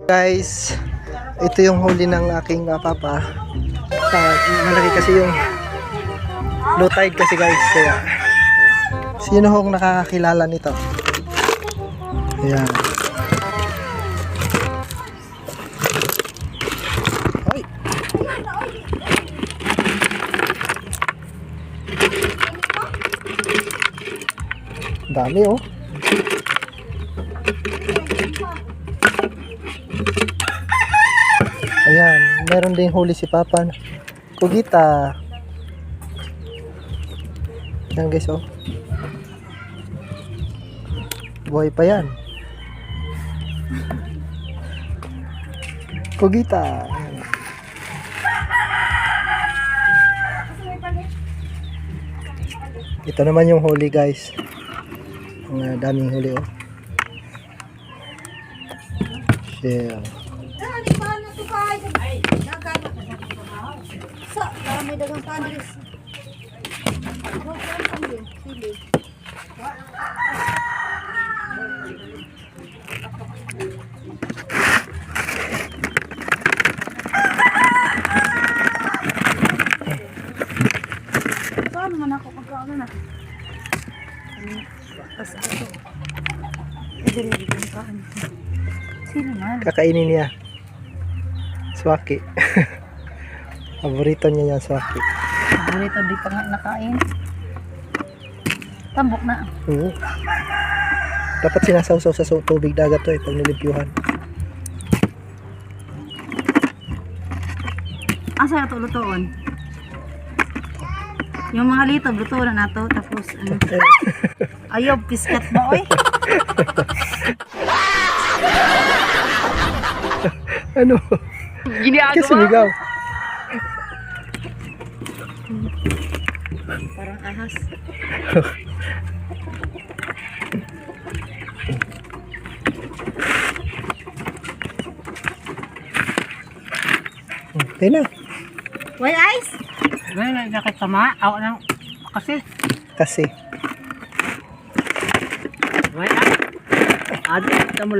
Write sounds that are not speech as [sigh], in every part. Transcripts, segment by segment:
Guys, ito yung huli ng aking uh, papa. Uh, malaki kasi yung low tide kasi guys. Kaya, sino hong nakakakilala nito? Ayan. Ay. Dami oh. Ayan, meron ding huli si Papa. Kugita. Yan guys, oh. Buhay pa yan. Kugita. Ito naman yung huli guys. Ang uh, daming huli oh. Shell. Sa, para may dagang pandris. Sili. Saan man ako pagkaano na? Tapos ako. Idili din pa. Sino man? Kakainin niya. [laughs] Swaki. Paborito niya yan, swaki. Burrito di pa nga nakain. Tambok na. Oo. Dapat sinasawsaw sa tubig dagat to eh, pag nilibyuhan. Asa ito lutoon? Yung mga lito, luto na nato. Tapos, ano, [laughs] ayaw, piskat ba, oy? [laughs] ano? Kasi sumigaw. Parang ahas. Okay na. Why ice? Ngayon, nakitama. Awa ng kasi. Kasi. May Adi, kita mo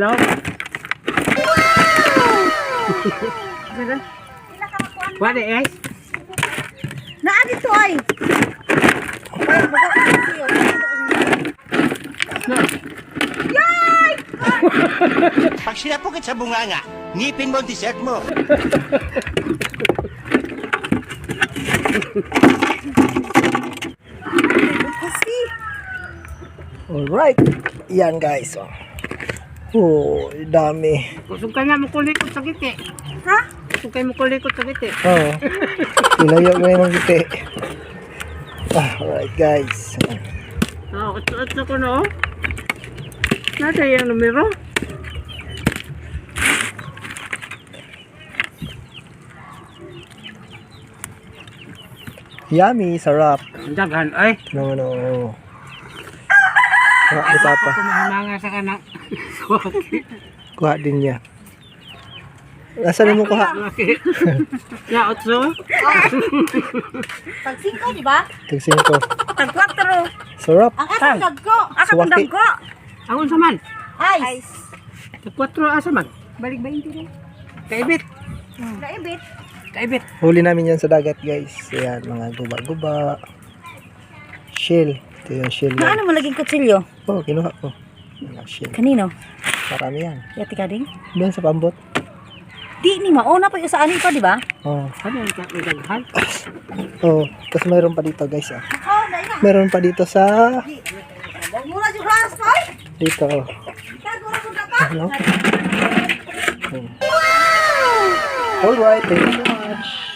Wow! Wala eh. Naa dito ay. Ay, baka ko siyo. Pag sinapukit sa bunganga, ngipin mo ang dessert mo. Alright. Yan guys. Oh, oh dami. Kusog ka nga mo kulikot sa giti. ha? Kusog kayo mo kulikot sa giti. Oh. Ilayo mo yung giti. Ah, alright guys. Oo, ito, ito ko no. Nasa yung numero. Yummy, sarap. Daghan, ay. No, no. Kuha ni Papa. Kumahimanga sa kanak. [laughs] Kuha din niya. Nasaan mo kuha? [laughs] Ya, otso. [laughs] Tag 5, di ba? Tag 5. Tag 4. Sarap. Ang atong dagko. Aka Suwaki. dagko. Ang unsa man. Ice. Kwatro asa man. Balik ba hindi rin? Kaibit. Naibit. Kaibit. Huli namin yan sa dagat guys. Ayan, mga guba-guba. Shell. Ito yung shell yan. Ano mo laging kutsilyo? Oh, kinuha ko. Mga shell. Kanino? Marami yan. Yati ka din? Doon sa pambot. Di ni mauna pa yung sa anin pa, di ba? Oh. Ano yung daghan? Oh. Tapos mayroon pa dito guys ah. Oh, dahil na. Meron pa dito sa... Glass, boy. Dito. oh. Dapa. Hello? Hmm. Alright, thank you so much.